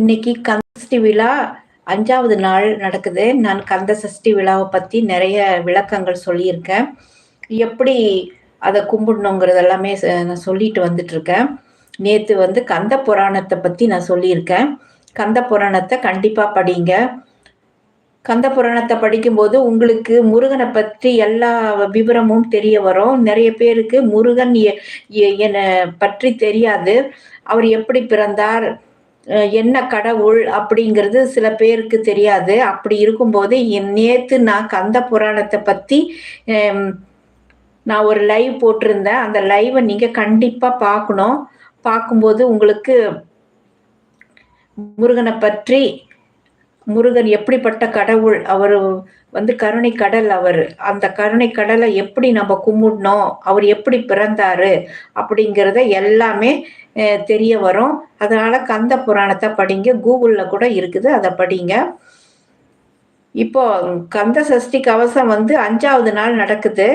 இன்னைக்கு கந்தசஷ்டி விழா அஞ்சாவது நாள் நடக்குது. நான் கந்த சஷ்டி விழாவை பற்றி நிறைய விளக்கங்கள் சொல்லியிருக்கேன். எப்படி அதை கும்பிடணுங்கிறது எல்லாமே நான் சொல்லிட்டு வந்துட்டு இருக்கேன் நேற்று வந்து கந்த புராணத்தை பற்றி நான் சொல்லியிருக்கேன். கந்த புராணத்தை கண்டிப்பாக படிங்க. கந்த புராணத்தை படிக்கும்போது உங்களுக்கு முருகனை பற்றி எல்லா விவரமும் தெரிய வரும். நிறைய பேருக்கு முருகன் என்னை பற்றி தெரியாது. அவர் எப்படி பிறந்தார்? என்ன கடவுள் அப்படிங்கிறது சில பேருக்கு தெரியாது. அப்படி இருக்கும்போது என் நேத்து நான் கந்த புராணத்தை பற்றி நான் ஒரு லைவ் போட்டிருந்தேன். அந்த லைவை நீங்கள் கண்டிப்பாக பார்க்கணும். பார்க்கும்போது உங்களுக்கு முருகனை பற்றி முருகன் எப்படிப்பட்ட கடவுள் அவர் வந்து கருணை கடல் அவர். அந்த கருணை கடலை எப்படி நம்ம கும்பிடணும்? அவர் எப்படி பிறந்தாரு? அப்படிங்கிறத எல்லாமே தெரிய வரும். அதனால கந்த புராணத்தை படிங்க. கூகுளில் கூட இருக்குது. அதை படிங்க. இப்போ கந்த சஷ்டி கவசம் வந்து அஞ்சாவது நாள் நடக்குது.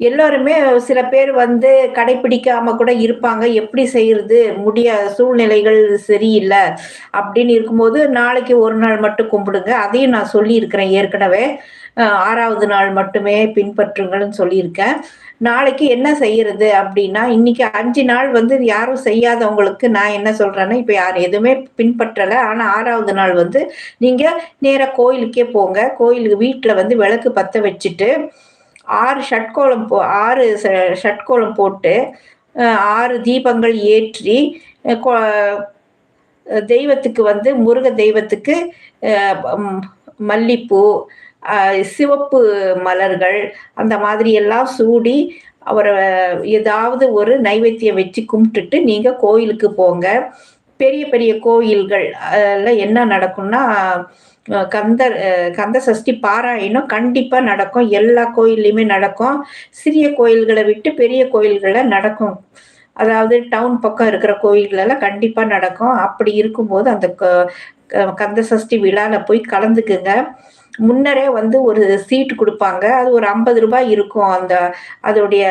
எல்லோருமே சில பேர் வந்து கடைபிடிக்காம கூட இருப்பாங்க. எப்படி செய்யறது? முடிய சூழ்நிலைகள் சரியில்லை அப்படின்னு இருக்கும்போது நாளைக்கு ஒரு நாள் மட்டும் கும்பிடுங்க. அதையும் நான் சொல்லியிருக்கிறேன் ஏற்கனவே. ஆறாவது நாள் மட்டுமே பின்பற்றுங்கள்னு சொல்லியிருக்கேன். நாளைக்கு என்ன செய்யறது அப்படின்னா இன்னைக்கு அஞ்சு நாள் வந்து யாரும் செய்யாதவங்களுக்கு நான் என்ன சொல்றேன்னா இப்போ யார் எதுவுமே பின்பற்றலை. ஆனால் ஆறாவது நாள் வந்து நீங்க நேராக கோயிலுக்கே போங்க. கோயிலுக்கு வீட்டில் வந்து விளக்கு பற்ற வச்சுட்டு ஆறு ஷட்கோலம் போ ஆறு ச- ஷட்கோலம் போட்டு ஆறு தீபங்கள் ஏற்றி தெய்வத்துக்கு வந்து முருக தெய்வத்துக்கு மல்லிப்பூ சிவப்பு மலர்கள் அந்த மாதிரி எல்லாம் சூடி அவரை ஏதாவது ஒரு நைவேத்தியம் வச்சு கும்பிட்டுட்டு நீங்கள் கோயிலுக்கு போங்க. பெரிய பெரிய கோயில்கள் அதில் என்ன நடக்கும்னா கந்த கந்த சஷ்டி பாராயணம் கண்டிப்பா நடக்கும். எல்லா கோயில்லையுமே நடக்கும். சிறிய கோயில்களை விட்டு பெரிய கோயில்களை நடக்கும். அதாவது டவுன் பக்கம் இருக்கிற கோயில்களெல்லாம் கண்டிப்பா நடக்கும். அப்படி இருக்கும்போது அந்த க- கந்த சஷ்டி விழால போய் கலந்துக்குங்க. முன்னரே வந்து ஒரு சீட்டு கொடுப்பாங்க. அது ஒரு ஐம்பது ரூபாய் இருக்கும். அந்த அதோடைய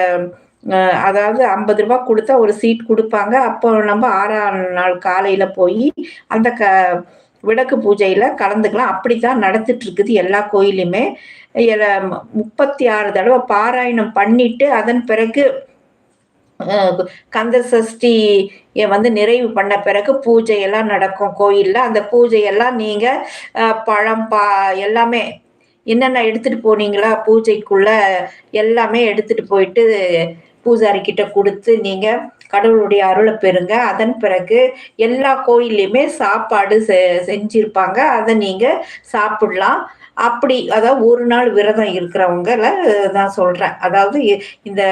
அதாவது ஐம்பது ரூபாய் கொடுத்தா ஒரு சீட் கொடுப்பாங்க. அப்போ நம்ம ஆறாம் நாள் காலையில போய் அந்த க விளக்கு பூஜையில கலந்துக்கலாம். அப்படித்தான் நடத்திட்டு இருக்குது எல்லா கோயிலுமே. முப்பத்தி ஆறு தடவை பாராயணம் பண்ணிட்டு அதன் பிறகு கந்த சஷ்டியை வந்து நிறைவு பண்ண பிறகு பூஜை எல்லாம் நடக்கும் கோயிலில். அந்த பூஜையெல்லாம் நீங்கள் பழம் பா எல்லாமே என்னென்ன எடுத்துகிட்டு போனீங்களா பூஜைக்குள்ள எல்லாமே எடுத்துகிட்டு போயிட்டு பூஜாரி கிட்ட கொடுத்து நீங்கள் கடவுளுடைய அருளை பெறுங்க. அதன் பிறகு எல்லா கோயில்லையுமே சாப்பாடு செ- செஞ்சிருப்பாங்க. அதை நீங்க சாப்பிடலாம். அப்படி அதாவது ஒரு நாள் விரதம் இருக்கிறவங்கள நான் சொல்றேன். அதாவது இந்த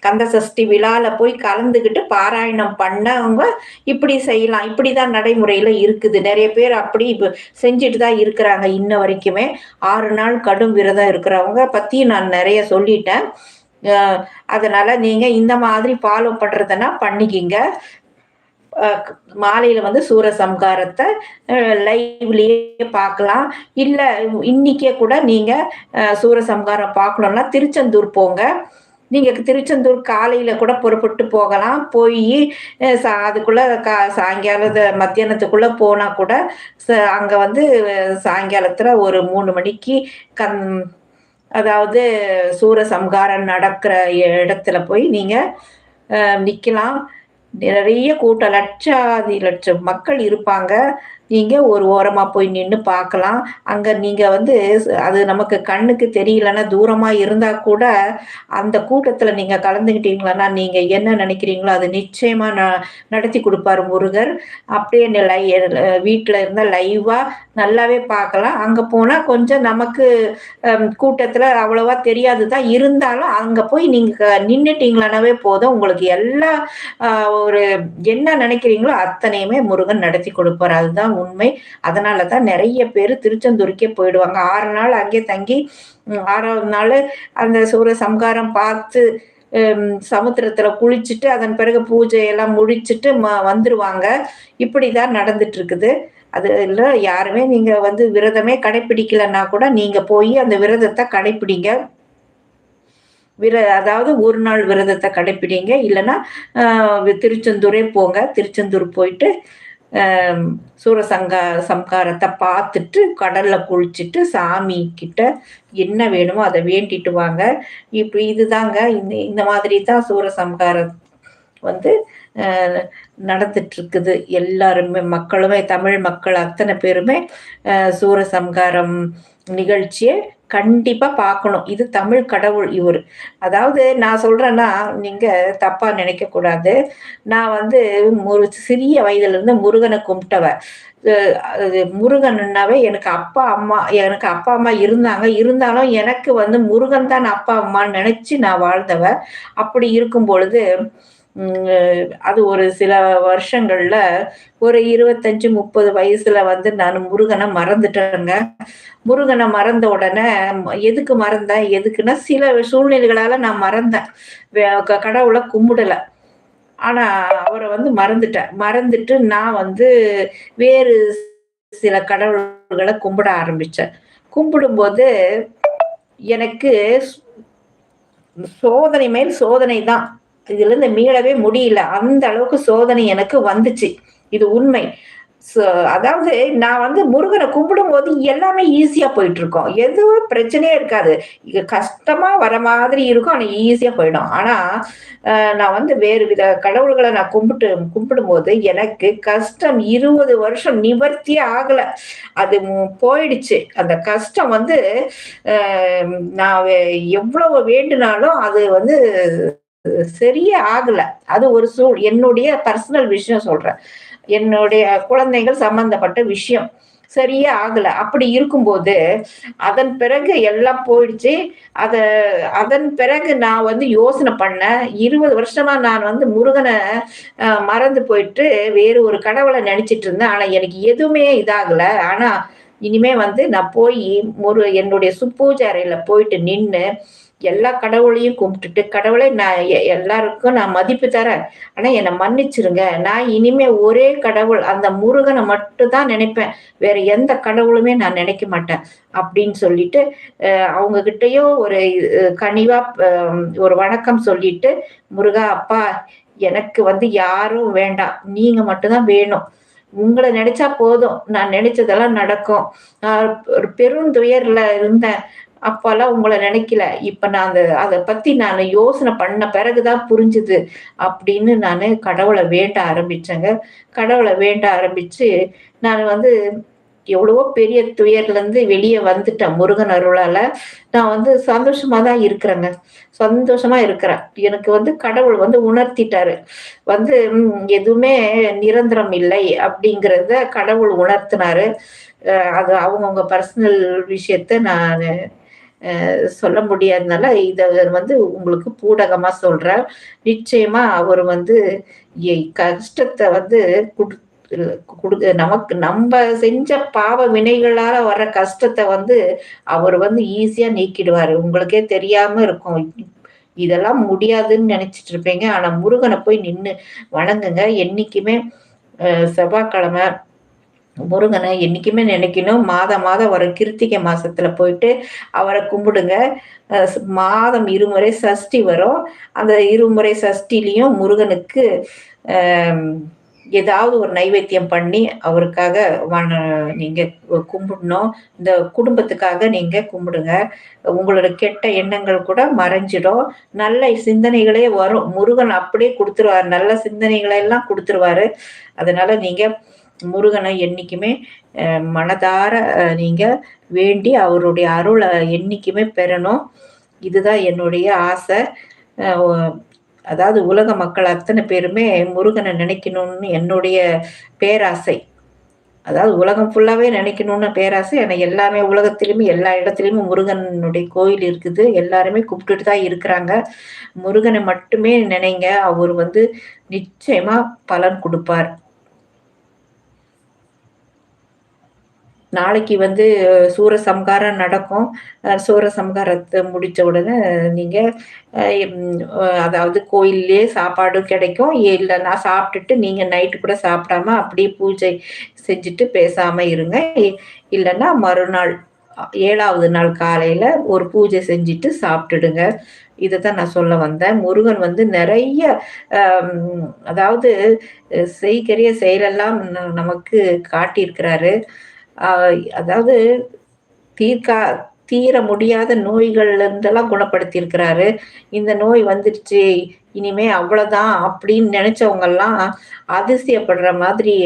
கந்த சஷ்டி விழால போய் கலந்துக்கிட்டு பாராயணம் பண்ணவங்க இப்படி செய்யலாம். இப்படி தான் நடைமுறையில இருக்குது. நிறைய பேர் அப்படி இப்போ செஞ்சுட்டு தான் இருக்கிறாங்க இன்ன வரைக்குமே. ஆறு நாள் கடும் விரதம் இருக்கிறவங்க பத்தி நான் நிறைய சொல்லிட்டேன். அதனால நீங்க இந்த மாதிரி ஃபாலோ பண்றதுன்னா பண்ணிக்கிங்க. மாலையில வந்து சூரசம்காரத்தை லைவ்லயே பார்க்கலாம். இல்ல இன்னைக்கே கூட நீங்க சூர சம்காரம் பார்க்கணும்னா திருச்செந்தூர் போங்க. நீங்க திருச்செந்தூர் காலையில கூட புறப்பட்டு போகலாம். போய் அதுக்குள்ள கா சாயங்காலத்து மத்தியானத்துக்குள்ள போனா கூட ச- அங்க வந்து சாயங்காலத்துல ஒரு மூணு மணிக்கு கண் அதாவது சூரசம்காரம் நடக்கிற இடத்துல போய் நீங்க நிற்கலாம் நிக்கலாம். நிறைய கூட்டம் லட்சாதி லட்சம் மக்கள் இருப்பாங்க. நீங்க ஒரு ஓரமா போய் நின்று பார்க்கலாம். அங்க நீங்க வந்து அது நமக்கு கண்ணுக்கு தெரியலன்னா தூரமா இருந்தா கூட அந்த கூட்டத்துல நீங்க கலந்துக்கிட்டீங்களன்னா நீங்க என்ன நினைக்கிறீங்களோ அது நிச்சயமா ந- நடத்தி கொடுப்பாரு முருகர். அப்படியே லை வீட்டில் இருந்தால் லைவா நல்லாவே பார்க்கலாம். அங்க போனா கொஞ்சம் நமக்கு கூட்டத்தில் கூட்டத்துல அவ்வளவா தெரியாது தான் இருந்தாலும் அங்க போய் நீங்க நின்னுட்டீங்களானாவே போதும். உங்களுக்கு எல்லா ஒரு என்ன நினைக்கிறீங்களோ அத்தனையுமே முருகன் நடத்தி கொடுப்பார். அதுதான் உண்மை. அதனால தான் நிறைய பேர் திருச்செந்தூருக்கே போயிடுவாங்க. ஆறு நாள் அங்கே தங்கி ஆறாவது நாள் அந்த சூர சம்காரம் பார்த்து சமுத்திரத்துல குளிச்சுட்டு அதன் பிறகு பூஜை எல்லாம் ம- வந்துருவாங்க. இப்படிதான் நடந்துட்டு இருக்குது அது இல்லை யாருமே நீங்க வந்து விரதமே கடைபிடிக்கலன்னா கூட நீங்க போய் அந்த விரதத்தை கடைப்பிடிங்க. விர அதாவது ஒரு நாள் விரதத்தை கடைப்பிடிங்க. இல்லைன்னா திருச்செந்தூரே போங்க. திருச்செந்தூர் போயிட்டு சூரசங்க சம்காரத்தை பார்த்துட்டு கடல்ல குளிச்சுட்டு சாமி கிட்ட என்ன வேணுமோ அதை வேண்டிட்டு வாங்க. இப்போ இதுதாங்க இந்த இந்த மாதிரி தான் சூரசம்காரம் வந்து நடந்துட்டு இருக்குது எல்லாருமே மக்களுமே தமிழ் மக்கள் அத்தனை பேருமே அஹ், சூரசம்காரம் நிகழ்ச்சியை கண்டிப்பா பார்க்கணும். இது தமிழ் கடவுள் இவர். அதாவது நான் சொல்றேன்னா நீங்க தப்பா நினைக்க கூடாது நான் வந்து ஒரு சிறிய வயதுல இருந்து முருகனை கும்பிட்டவ. முருகன்னாவே எனக்கு அப்பா அம்மா எனக்கு அப்பா அம்மா இருந்தாங்க. இருந்தாலும் எனக்கு வந்து முருகன் தான் அப்பா அம்மான்னு நினைச்சு நான் வாழ்ந்தவ. அப்படி இருக்கும் பொழுது அது ஒரு சில வருஷங்கள்ல ஒரு இருபத்தஞ்சு முப்பது வயசுல வந்து நான் முருகனை மறந்துட்டேங்க. முருகனை மறந்த உடனே எதுக்கு மறந்தேன் எதுக்குன்னா சில சூழ்நிலைகளால நான் மறந்தேன். வே- க- கடவுளை கும்பிடல. ஆனா அவரை வந்து மறந்துட்டேன். மறந்துட்டு நான் வந்து வேறு சில கடவுள்களை கும்பிட ஆரம்பிச்சேன். கும்பிடும்போது எனக்கு சோதனை மேல் சோதனை தான் இதுல இருந்து மீளவே முடியல. அந்த அளவுக்கு சோதனை எனக்கு வந்துச்சு. இது உண்மை. அதாவது நான் வந்து முருகனை கும்பிடும்போது எல்லாமே ஈஸியா போயிட்டு இருக்கோம் எதுவும் பிரச்சனையே இருக்காது. இது கஷ்டமா வர மாதிரி இருக்கும் ஆனா ஈஸியா போயிடும். ஆனா நான் வந்து வேறு வித கடவுள்களை நான் கும்பிட்டு கும்பிடும் போது எனக்கு கஷ்டம் இருபது வருஷம் நிவர்த்தியே ஆகல. அது மு- போயிடுச்சு. அந்த கஷ்டம் வந்து நான் எவ்வளவு வேண்டுனாலும் அது வந்து சரியே ஆகல. அது ஒரு சூழ் என்னுடைய பர்சனல் விஷயம் சொல்றேன். என்னுடைய குழந்தைகள் சம்பந்தப்பட்ட விஷயம். சரியே ஆகல. அப்படி இருக்கும்போது அதன் பிறகு எல்லாம் போயிடுச்சு. அத அதன் பிறகு நான் வந்து யோசனை பண்ணேன். இருபது வருஷமா நான் வந்து முருகனை மறந்து போயிட்டு வேறு ஒரு கடவுளை நினைச்சிட்டு இருந்தேன். ஆனா எனக்கு எதுவுமே இதாகல. ஆனா இனிமே வந்து நான் போய் ஒரு என்னுடைய சுப்பூஜை அறையில போயிட்டு நின்று எல்லா கடவுளையும் கும்பிட்டுட்டு கடவுளை நான் எ- எல்லாருக்கும் நான் மதிப்பு தரேன். ஆனா என்னை மன்னிச்சிருங்க. நான் இனிமே ஒரே கடவுள் அந்த முருகனை மட்டும் தான் நினைப்பேன். வேற எந்த கடவுளுமே நான் நினைக்க மாட்டேன் அப்படின்னு சொல்லிட்டு அவங்க கிட்டயோ ஒரு கனிவா ஒரு வணக்கம் சொல்லிட்டு முருகா அப்பா எனக்கு வந்து யாரும் வேண்டாம். நீங்க மட்டும்தான் வேணும். உங்களை நினைச்சா போதும். நான் நினைச்சதெல்லாம் நடக்கும். நான் ஒரு பெருந்துயர்ல இருந்தேன். அப்பெல்லாம் உங்களை நினைக்கல. இப்ப நான் அந்த அதை பத்தி நான் யோசனை பண்ண பிறகுதான் புரிஞ்சுது அப்படின்னு நான் கடவுளை வேண்ட ஆரம்பிச்சேங்க. கடவுளை வேண்ட ஆரம்பிச்சு நான் வந்து எவ்வளவோ பெரிய துயர்ல இருந்து வெளியே வந்துட்டேன் முருகன் அருளால. நான் வந்து சந்தோஷமா தான் இருக்கிறேங்க. சந்தோஷமா இருக்கிறேன். எனக்கு வந்து கடவுள் வந்து உணர்த்திட்டாரு. வந்து எதுவுமே நிரந்தரம் இல்லை அப்படிங்கிறத கடவுள் உணர்த்தினாரு. அது அவங்கவுங்க பர்சனல் விஷயத்த நான் சொல்ல முடியாதனால இதை வந்து உங்களுக்கு பூடகமா சொல்றார். நிச்சயமா அவர் வந்து எ- கஷ்டத்தை வந்து குடு நமக்கு நம்ம செஞ்ச பாவ வினைகளால வர்ற கஷ்டத்தை வந்து அவர் வந்து ஈஸியா நீக்கிடுவாரு. உங்களுக்கே தெரியாம இருக்கும். இதெல்லாம் முடியாதுன்னு நினைச்சிட்டு இருப்பீங்க. ஆனா முருகனை போய் நின்று வணங்குங்க. என்னைக்குமே செவ்வாய்க்கிழமை முருகனை என்னைக்குமே நினைக்கணும். மாதம் மாதம் வர கிருத்திகை மாசத்துல போயிட்டு அவரை கும்பிடுங்க. மாதம் இருமுறை சஷ்டி வரும். அந்த இருமுறை சஷ்டிலையும் முருகனுக்கு ஏதாவது ஒரு நைவேத்தியம் பண்ணி அவருக்காக நீங்க கும்பிடணும். இந்த குடும்பத்துக்காக நீங்க கும்பிடுங்க. உங்களோட கெட்ட எண்ணங்கள் கூட மறைஞ்சிடும். நல்ல சிந்தனைகளே வரும். முருகன் அப்படியே கொடுத்துருவாரு. நல்ல சிந்தனைகளை எல்லாம் கொடுத்துருவாரு. அதனால நீங்க முருகனை என்னைக்குமே மனதார நீங்கள் நீங்க வேண்டி அவருடைய அருளை என்னைக்குமே பெறணும். இதுதான் என்னுடைய ஆசை. அதாவது உலக மக்கள் அத்தனை பேருமே முருகனை நினைக்கணும்னு என்னுடைய பேராசை. அதாவது உலகம் ஃபுல்லாவே நினைக்கணும்னு பேராசை. ஏன்னா எல்லாமே உலகத்திலுமே எல்லா இடத்துலையுமே முருகனுடைய கோயில் இருக்குது. எல்லாருமே கூப்பிட்டுட்டு தான் இருக்கிறாங்க. முருகனை மட்டுமே நினைங்க. அவர் வந்து நிச்சயமா பலன் கொடுப்பார். நாளைக்கு வந்து சூர சம்காரம் நடக்கும். சூர சூரசம்ஹாரத்தை முடிச்ச உடனே நீங்க அதாவது கோயிலே சாப்பாடும் கிடைக்கும். இல்லைன்னா சாப்பிட்டுட்டு நீங்க நைட்டு கூட சாப்பிடாம அப்படியே பூஜை செஞ்சுட்டு பேசாம இருங்க. இல்லைன்னா மறுநாள் ஏழாவது நாள் காலையில் ஒரு பூஜை செஞ்சுட்டு சாப்பிட்டுடுங்க. இதை தான் நான் சொல்ல வந்தேன். முருகன் வந்து நிறைய அதாவது செய்கரிய செயலெல்லாம் நமக்கு காட்டியிருக்கிறாரு. அதாவது தீர்க்கா தீர முடியாத நோய்கள்லேருந்தெல்லாம் குணப்படுத்தியிருக்கிறாரு. இந்த நோய் வந்துடுச்சு இனிமே அவ்வளோதான் அப்படின்னு நினைச்சவங்கெல்லாம் அதிசயப்படுற மாதிரி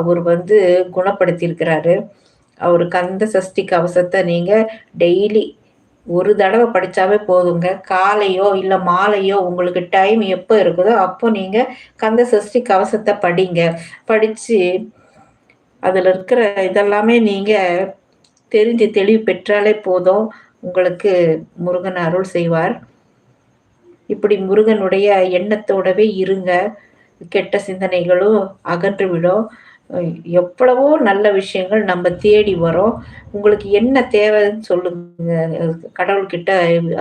அவர் வந்து குணப்படுத்தியிருக்கிறாரு. அவர் கந்த சஷ்டி கவசத்தை நீங்கள் டெய்லி ஒரு தடவை படித்தாவே போதுங்க. காலையோ இல்லை மாலையோ உங்களுக்கு டைம் எப்போ இருக்குதோ அப்போ நீங்கள் கந்த சஷ்டி கவசத்தை படிங்க. படித்து அதில் இருக்கிற இதெல்லாமே நீங்கள் தெரிஞ்சு தெளிவு பெற்றாலே போதும். உங்களுக்கு முருகன் அருள் செய்வார். இப்படி முருகனுடைய எண்ணத்தோடவே இருங்க. கெட்ட சிந்தனைகளும் அகன்று விடும். எவ்வளவோ நல்ல விஷயங்கள் நம்ம தேடி வரோம். உங்களுக்கு என்ன தேவைன்னு சொல்லுங்க. கடவுள்கிட்ட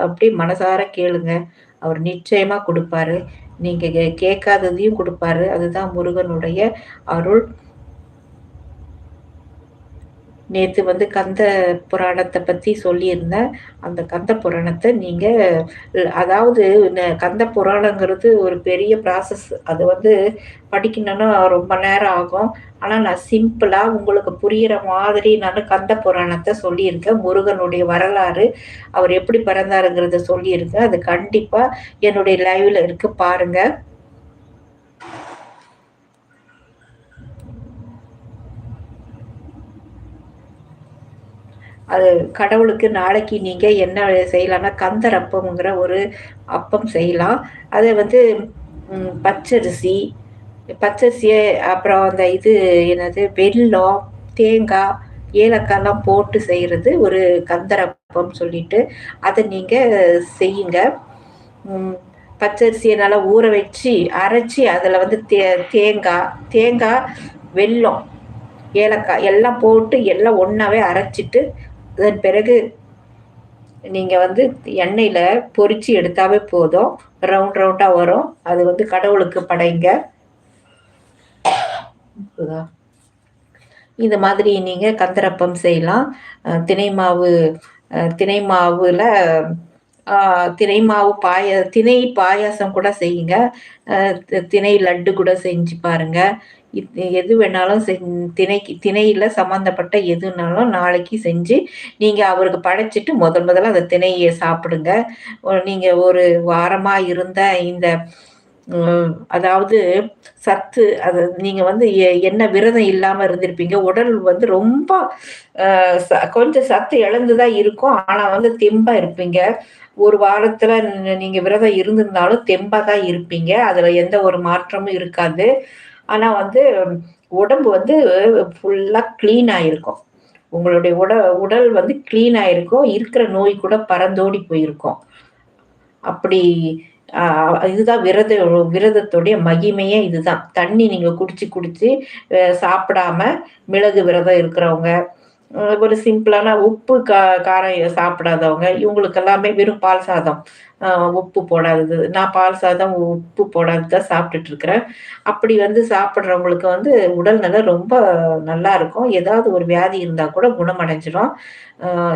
அப்படி மனசார கேளுங்க. அவர் நிச்சயமா கொடுப்பாரு. நீங்க கேட்காததையும் கொடுப்பாரு. அதுதான் முருகனுடைய அருள். நேற்று வந்து கந்த புராணத்தை பற்றி சொல்லியிருந்தேன். அந்த கந்த புராணத்தை நீங்கள் அதாவது கந்த புராணங்கிறது ஒரு பெரிய ப்ராசஸ் அது வந்து படிக்கணும்னா ரொம்ப நேரம் ஆகும். ஆனால் நான் சிம்பிளாக உங்களுக்கு புரிகிற மாதிரி நான் கந்த புராணத்தை சொல்லியிருக்கேன். முருகனுடைய வரலாறு அவர் எப்படி பிறந்தாருங்கிறத சொல்லியிருக்கேன். அது கண்டிப்பாக என்னுடைய லைவில் இருக்கு பாருங்கள் அது கடவுளுக்கு நாளைக்கு நீங்கள் என்ன செய்யலாம்னா கந்தர் அப்பம்ங்கிற ஒரு அப்பம் செய்யலாம். அதை வந்து பச்சரிசி பச்சரிசியை அப்புறம் அந்த இது என்னது வெல்லம் தேங்காய் ஏலக்காய்லாம் போட்டு செய்கிறது ஒரு கந்தரப்பம் சொல்லிட்டு அதை நீங்கள் செய்யுங்க. பச்சரிசியை நல்லா ஊற வச்சு அரைச்சி அதில் வந்து தே தேங்காய் தேங்காய் வெல்லம் ஏலக்காய் எல்லாம் போட்டு எல்லாம் ஒன்றாவே அரைச்சிட்டு அதன் பிறகு நீங்கள் வந்து எண்ணெயில் பொறிச்சு எடுத்தாவே போதும். ரவுண்ட் ரவுண்டாக வரும். அது வந்து கடவுளுக்கு படைங்க. இந்த மாதிரி நீங்கள் கந்தரப்பம் செய்யலாம். தினை மாவு தினை மாவில் தினை மாவு பாய திணை பாயாசம் கூட செய்யுங்க. திணை லட்டு கூட செஞ்சு பாருங்கள் எது வேணாலும் திணைக்கு திணையில் சம்மந்தப்பட்ட எதுனாலும் நாளைக்கு செஞ்சு நீங்கள் அவருக்கு படைச்சிட்டு முதல் முதல்ல அந்த திணையை சாப்பிடுங்க. நீங்கள் ஒரு வாரமாக இருந்த இந்த அதாவது சத்து அது நீங்கள் வந்து என்ன விரதம் இல்லாமல் இருந்திருப்பீங்க. உடல் வந்து ரொம்ப கொஞ்சம் சத்து இழந்துதான் இருக்கும். ஆனால் வந்து தெம்பாக இருப்பீங்க. ஒரு வாரத்தில் நீங்கள் விரதம் இருந்திருந்தாலும் தெம்பாக தான் இருப்பீங்க. அதில் எந்த ஒரு மாற்றமும் இருக்காது. ஆனால் வந்து உடம்பு வந்து ஃபுல்லாக க்ளீனாக இருக்கும் உங்களுடைய உட உடல் வந்து க்ளீனாக இருக்கும் இருக்கிற நோய் கூட பறந்தோடி போயிருக்கும். அப்படி இதுதான் விரத விரதத்துடைய மகிமையே இதுதான். தண்ணி நீங்கள் குடிச்சு குடிச்சு சாப்பிடாம மிளகு விரதம் இருக்கிறவங்க ஒரு சிம்பிளான உப்பு கா காரம் சாப்பிடாதவங்க இவங்களுக்கு எல்லாமே வெறும் பால் சாதம். உப்பு போடாதது. நான் பால் சாதம் உப்பு போடாதது தான் சாப்பிட்டுட்டு இருக்கிறேன் அப்படி வந்து சாப்பிட்றவங்களுக்கு வந்து உடல் நலம் ரொம்ப நல்லா இருக்கும். ஏதாவது ஒரு வியாதி இருந்தால் கூட குணமடைஞ்சிடும்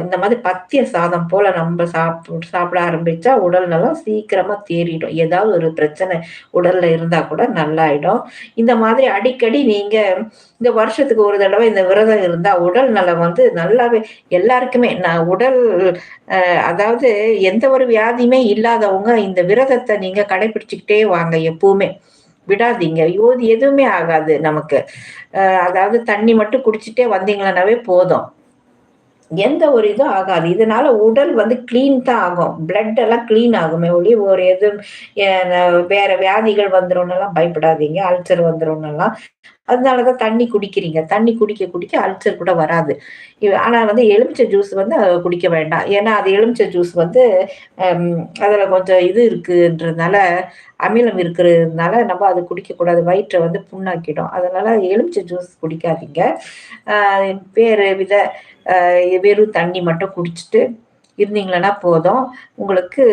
இந்த மாதிரி பத்திய சாதம் போல நம்ம சாப்பிட்டு சாப்பிட ஆரம்பிச்சா உடல் நலம் சீக்கிரமா தேறிடும். ஏதாவது ஒரு பிரச்சனை உடல்ல இருந்தா கூட நல்லாயிடும். இந்த மாதிரி அடிக்கடி நீங்க இந்த வருஷத்துக்கு ஒரு தடவை இந்த விரதம் இருந்தா உடல் நலம் வந்து நல்லாவே எல்லாருக்குமே நான் உடல் அதாவது எந்த ஒரு வியாதியுமே இல்லாதவங்க இந்த விரதத்தை நீங்க கடைபிடிச்சுக்கிட்டே வாங்க எப்பவுமே. விடாதீங்க. யோதி எதுவுமே ஆகாது நமக்கு. அதாவது தண்ணி மட்டும் குடிச்சிட்டே வந்தீங்களானாவே போதும். எந்த ஒரு இதுவும் ஆகாது. இதனால உடல் வந்து கிளீன் தான் ஆகும். பிளட் எல்லாம் கிளீன் ஆகுமே ஒளி ஒரு எதுவும் வேற வியாதிகள் வந்துடும் பயப்படாதீங்க. அல்சர் வந்துடும் அதனாலதான் தண்ணி குடிக்கிறீங்க. தண்ணி குடிக்க குடிக்க அல்சர் கூட வராது. ஆனா வந்து எலுமிச்சை ஜூஸ் வந்து குடிக்க வேண்டாம். ஏன்னா அது எலுமிச்சை ஜூஸ் வந்து அதுல கொஞ்சம் இது இருக்குன்றதுனால அமிலம் இருக்கிறதுனால நம்ம அது குடிக்கக்கூடாது. வயிற்றை வந்து புண்ணாக்கிடும். அதனால எலுமிச்சை ஜூஸ் குடிக்காதீங்க. வேறு வித வெறும் தண்ணி மட்டும் குடிச்சிட்டு இருந்தீங்களன்னா போதும். உங்களுக்கு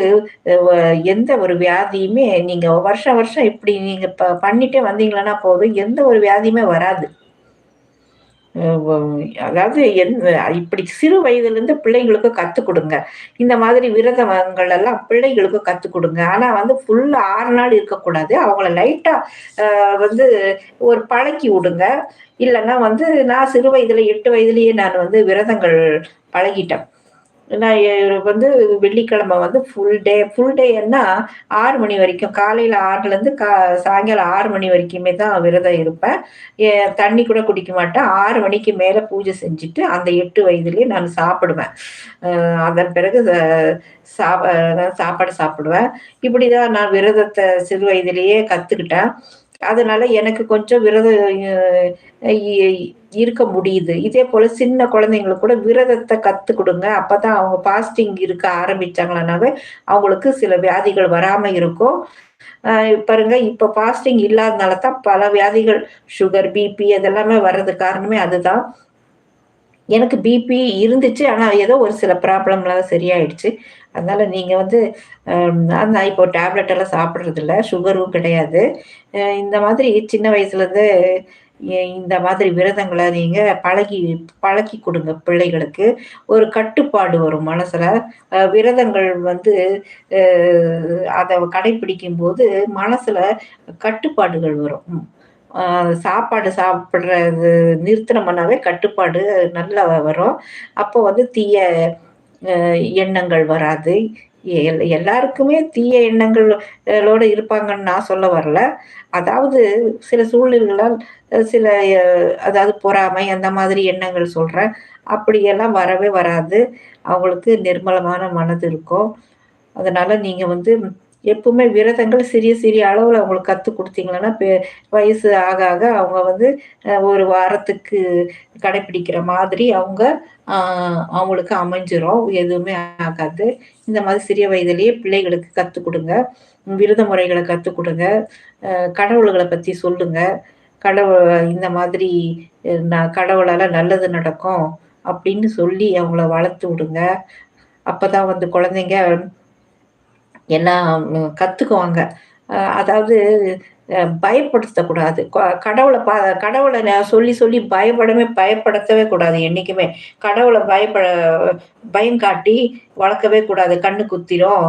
எந்த ஒரு வியாதியுமே நீங்கள் வருஷம் வருஷம் இப்படி நீங்கள் ப பண்ணிட்டே வந்தீங்களன்னா போதும். எந்த ஒரு வியாதியுமே வராது. அதாவது என் இப்படி சிறு வயதிலேருந்து பிள்ளைங்களுக்கு கற்றுக் கொடுங்க. இந்த மாதிரி விரதங்கள் எல்லாம் பிள்ளைங்களுக்கு கற்றுக் கொடுங்க. ஆனால் வந்து ஃபுல்லாக ஆறு நாள் இருக்கக்கூடாது. அவங்கள லைட்டாக வந்து ஒரு பழக்கி விடுங்க. இல்லைன்னா வந்து நான் சிறு வயதில் எட்டு வயதுலேயே நான் வந்து விரதங்கள் பழகிட்டேன். நான் வந்து வெள்ளிக்கிழமை வந்து ஃபுல் டே ஃபுல் டேன்னா ஆறு மணி வரைக்கும். காலையில் ஆறுலேருந்து கா சாயங்காலம் ஆறு மணி வரைக்குமே தான் விரதம் இருப்பேன். தண்ணி கூட குடிக்க மாட்டேன். ஆறு மணிக்கு மேலே பூஜை செஞ்சுட்டு அந்த எட்டு வயதுலேயே நான் சாப்பிடுவேன். அதன் பிறகு சாப்பா சாப்பாடு சாப்பிடுவேன். இப்படி தான் நான் விரதத்தை சிறு வயதிலேயே கற்றுக்கிட்டேன் அதனால எனக்கு கொஞ்சம் விரதம் இருக்க முடியுது. இதே போல சின்ன குழந்தைங்களுக்கு கூட விரதத்தை கத்து கொடுங்க அப்பதான் அவங்க பாஸ்டிங் இருக்க ஆரம்பிச்சாங்களானாவே அவங்களுக்கு சில வியாதிகள் வராம இருக்கும். பாருங்க இப்ப பாஸ்டிங் இல்லாதனால தான் பல வியாதிகள் சுகர் பிபி அதெல்லாமே வர்றது காரணமே அதுதான். எனக்கு பிபி இருந்துச்சு ஆனால் ஏதோ ஒரு சில ப்ராப்ளம்லாம் சரியாயிடுச்சு. அதனால நீங்கள் வந்து நான் இப்போ டேப்லெட் எல்லாம் சாப்பிட்றது இல்லை சுகரும் கிடையாது. இந்த மாதிரி சின்ன வயசுலேருந்து இந்த மாதிரி விரதங்களை நீங்கள் பழகி பழக்கி கொடுங்க பிள்ளைகளுக்கு. ஒரு கட்டுப்பாடு வரும் மனசில். விரதங்கள் வந்து அதை கடைபிடிக்கும் போது மனசில் கட்டுப்பாடுகள் வரும். சாப்பாடு சாப்பிட்றது நிறுத்தினோம்னாவே கட்டுப்பாடு நல்லா வரும். அப்போ வந்து தீய எண்ணங்கள் வராது. எல்லாருக்குமே தீய எண்ணங்களோட இருப்பாங்கன்னு நான் சொல்ல வரல. அதாவது சில சூழ்நிலைகளால் சில அதாவது பொறாமை அந்த மாதிரி எண்ணங்கள் சொல்கிறேன் அப்படியெல்லாம் வரவே வராது. அவங்களுக்கு நிர்மலமான மனது இருக்கும். அதனால நீங்கள் வந்து எப்பவுமே விரதங்கள் சிறிய சிறிய அளவில் அவங்களுக்கு கற்றுக் கொடுத்தீங்கன்னா வயசு ஆக ஆக அவங்க வந்து ஒரு வாரத்துக்கு கடைப்பிடிக்கிற மாதிரி அவங்க அவங்களுக்கு அமைஞ்சிரும். எதுவுமே ஆகாது. இந்த மாதிரி சிறிய வயதிலேயே பிள்ளைகளுக்கு கற்றுக் கொடுங்க. விரத முறைகளை கற்றுக் கொடுங்க. கடவுள்களை பற்றி சொல்லுங்க. கடவுள் இந்த மாதிரி நான் கடவுளால் நல்லது நடக்கும் அப்படின்னு சொல்லி அவங்கள வளர்த்து விடுங்க. அப்போதான் வந்து குழந்தைங்க என்ன கற்றுக்குவாங்க அதாவது பயப்படுத்தக்கூடாது. கடவுளை பா கடவுளை சொல்லி சொல்லி பயப்படவே பயப்படுத்தவே கூடாது என்றைக்குமே கடவுளை பயப்பட பயம் காட்டி வளர்க்கவே கூடாது. கண்ணு குத்திரும்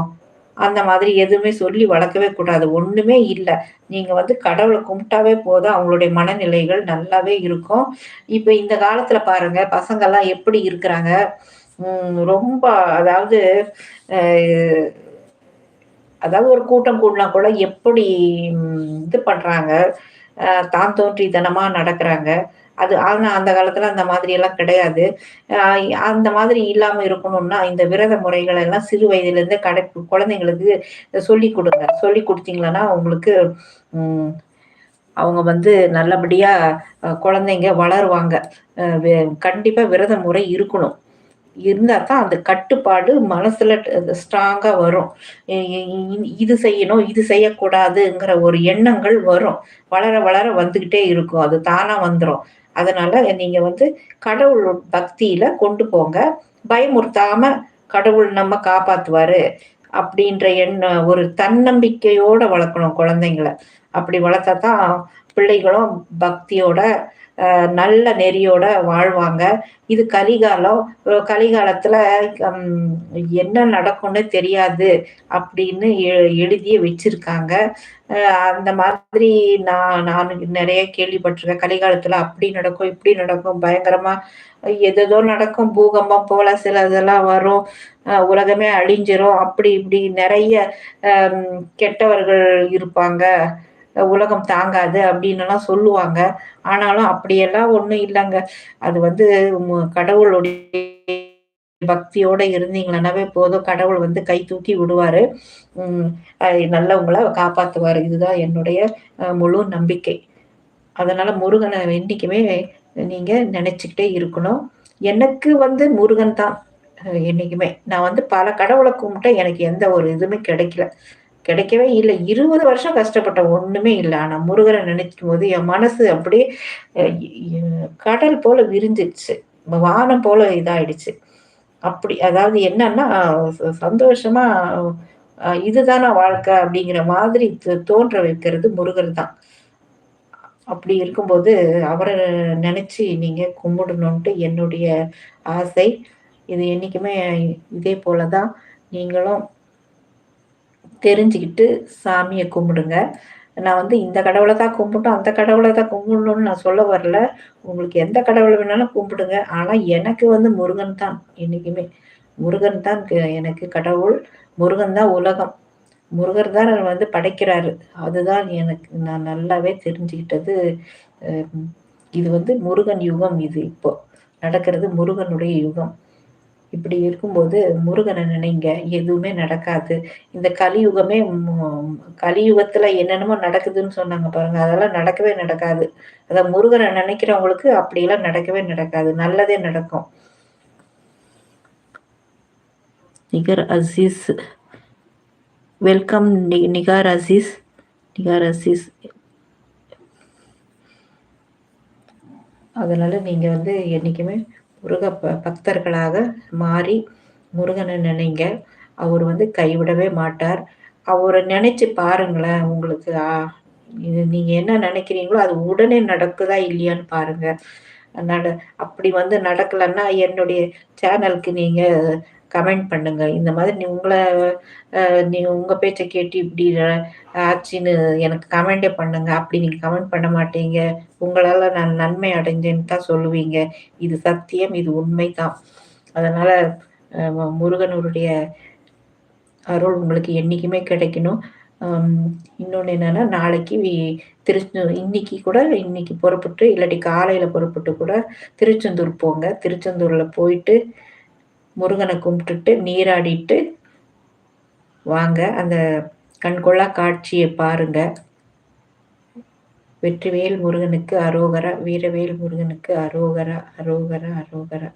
அந்த மாதிரி எதுவுமே சொல்லி வளர்க்கவே கூடாது. ஒன்றுமே இல்லை. நீங்கள் வந்து கடவுளை கும்பிட்டாவே போதும். அவங்களுடைய மனநிலைகள் நல்லாவே இருக்கும். இப்போ இந்த காலத்தில் பாருங்க பசங்கள்லாம் எப்படி இருக்கிறாங்க? ரொம்ப அதாவது அதாவது ஒரு கூட்டம் கூடலாம் கூட எப்படி இது பண்ணுறாங்க தான் தோன்றித்தனமாக நடக்கிறாங்க. அது ஆனால் அந்த காலத்தில் அந்த மாதிரி எல்லாம் கிடையாது அந்த மாதிரி இல்லாமல் இருக்கணும்னா இந்த விரத முறைகள் எல்லாம் சிறு வயதுலேருந்தே கடை குழந்தைங்களுக்கு சொல்லி கொடுங்க. சொல்லி கொடுத்தீங்களன்னா அவங்களுக்கு அவங்க வந்து நல்லபடியாக குழந்தைங்க வளருவாங்க. கண்டிப்பாக விரத முறை இருக்கணும். இருந்தால் தான் அந்த கட்டுப்பாடு மனசுல ஸ்ட்ராங்கா வரும். இது செய்யணும் இது செய்யக்கூடாதுங்கிற ஒரு எண்ணங்கள் வரும். வளர வளர வந்துகிட்டே இருக்கும். அது தானா வந்துடும் அதனால நீங்க வந்து கடவுள் பக்தியில கொண்டு போங்க. பயமுறுத்தாம கடவுள் நம்ம காப்பாத்துவாரு அப்படின்ற எண்ண ஒரு தன்னம்பிக்கையோட வளர்க்கணும் குழந்தைங்கள. அப்படி வளர்த்தா தான் பிள்ளைகளும் பக்தியோட நல்ல நெறியோட வாழ்வாங்க. இது கலிகாலம். கலிகாலத்துல என்ன நடக்கும்னு தெரியாது அப்படின்னு எழுதிய வச்சிருக்காங்க. அந்த மாதிரி நான் நான் நிறைய கேள்விப்பட்டிருக்கேன். கலிகாலத்துல அப்படி நடக்கும் இப்படி நடக்கும். பயங்கரமா எதோ நடக்கும். பூகம்பம் போல சில இதெல்லாம் வரும். உலகமே அழிஞ்சிரும். அப்படி இப்படி நிறைய கெட்டவர்கள் இருப்பாங்க. உலகம் தாங்காது அப்படின்னு எல்லாம் சொல்லுவாங்க. ஆனாலும் அப்படியெல்லாம் ஒன்றும் இல்லைங்க. அது வந்து கடவுளுடைய பக்தியோட இருந்தீங்களனாவே போதும். கடவுள் வந்து கை தூக்கி விடுவாரு. உம் நல்லவங்கள காப்பாத்துவாரு. இதுதான் என்னுடைய முழு நம்பிக்கை. அதனால முருகனை என்னைக்குமே நீங்க நினைச்சுக்கிட்டே இருக்கணும். எனக்கு வந்து முருகன் தான் என்னைக்குமே. நான் வந்து பல கடவுளை கும்பிட்டேன் எனக்கு எந்த ஒரு இதுவுமே கிடைக்கல. கிடைக்கவே இல்லை. இருபது வருஷம் கஷ்டப்பட்ட ஒண்ணுமே இல்லை. ஆனா முருகரை நினைக்கும் போது என் மனசு அப்படியே கடல் போல விரிஞ்சிடுச்சு. வானம் போல இதாயிடுச்சு. அப்படி அதாவது என்னன்னா சந்தோஷமா இதுதானா வாழ்க்கை அப்படிங்கிற மாதிரி தோன்ற வைக்கிறது முருகர் தான். அப்படி இருக்கும்போது அவரை நினச்சி நீங்கள் கும்பிடணுன்ட்டு என்னுடைய ஆசை. இது என்றைக்குமே இதே போலதான். நீங்களும் தெரிஞ்சுக்கிட்டு சாமியை கும்பிடுங்க. நான் வந்து இந்த கடவுளை தான் கும்பிட்டோம் அந்த கடவுளை தான் கும்பிடணும்னு நான் சொல்ல வரல. உங்களுக்கு எந்த கடவுளை வேணாலும் கும்பிடுங்க. ஆனால் எனக்கு வந்து முருகன் தான் என்றைக்குமே முருகன் தான் எனக்கு கடவுள். முருகன் தான் உலகம். முருகர் தான் வந்து படைக்கிறாரு. அதுதான் எனக்கு நான் நல்லாவே தெரிஞ்சுக்கிட்டது. இது வந்து முருகன் யுகம் இது இப்போ. நடக்கிறது முருகனுடைய யுகம். இப்படி இருக்கும்போது முருகனை நினைங்க எதுவுமே நடக்காது. இந்த கலியுகமே கலியுகத்துல என்னென்னமோ நடக்குதுன்னு சொன்னாங்க பாருங்க அதெல்லாம் நடக்கவே நடக்காது. அதான் முருகனை நினைக்கிறவங்களுக்கு அப்படியெல்லாம் நடக்கவே நடக்காது நல்லதே நடக்கும். நிகர் அசீஸ் வெல்கம் நிகார் அசீஸ் நிகார் அசீஸ். அதனால் நீங்கள் வந்து என்றைக்குமே முருக பக்தர்களாக மாறி முருகனை நினைங்க. அவர் வந்து கைவிடவே மாட்டார். அவரை நினச்சி பாருங்களேன் உங்களுக்கு. இது நீங்கள் என்ன நினைக்கிறீங்களோ அது உடனே நடக்குதா இல்லையான்னு பாருங்கள் நட அப்படி வந்து நடக்கலன்னா என்னுடைய சேனலுக்கு நீங்கள் கமெண்ட் பண்ணுங்க இந்த மாதிரி நீ உங்களை நீ உங்கள் பேச்சை கேட்டு இப்படி ஆச்சுன்னு எனக்கு கமெண்டே பண்ணுங்க. அப்படி நீங்கள் கமெண்ட் பண்ண மாட்டீங்க. உங்களால் நான் நன்மை அடைஞ்சேன்னு தான் சொல்லுவீங்க. இது சத்தியம் இது உண்மை தான் அதனால் முருகனுடைய அருள் உங்களுக்கு என்றைக்குமே கிடைக்கணும். இன்னொன்று என்னென்னா நாளைக்கு திருச்செந்தூர் இன்னைக்கு கூட இன்னைக்கு புறப்பட்டு இல்லாட்டி காலையில் புறப்பட்டு கூட திருச்செந்தூர் போங்க. திருச்செந்தூரில் போயிட்டு முருகனை கும்பிட்டுட்டு நீராடிட்டு வாங்க. அந்த கண்கொள்ளா காட்சியை பாருங்க. வெற்றிவேல் முருகனுக்கு அரோகரா வீரவேல் முருகனுக்கு அரோகரா அரோகரா அரோகரா.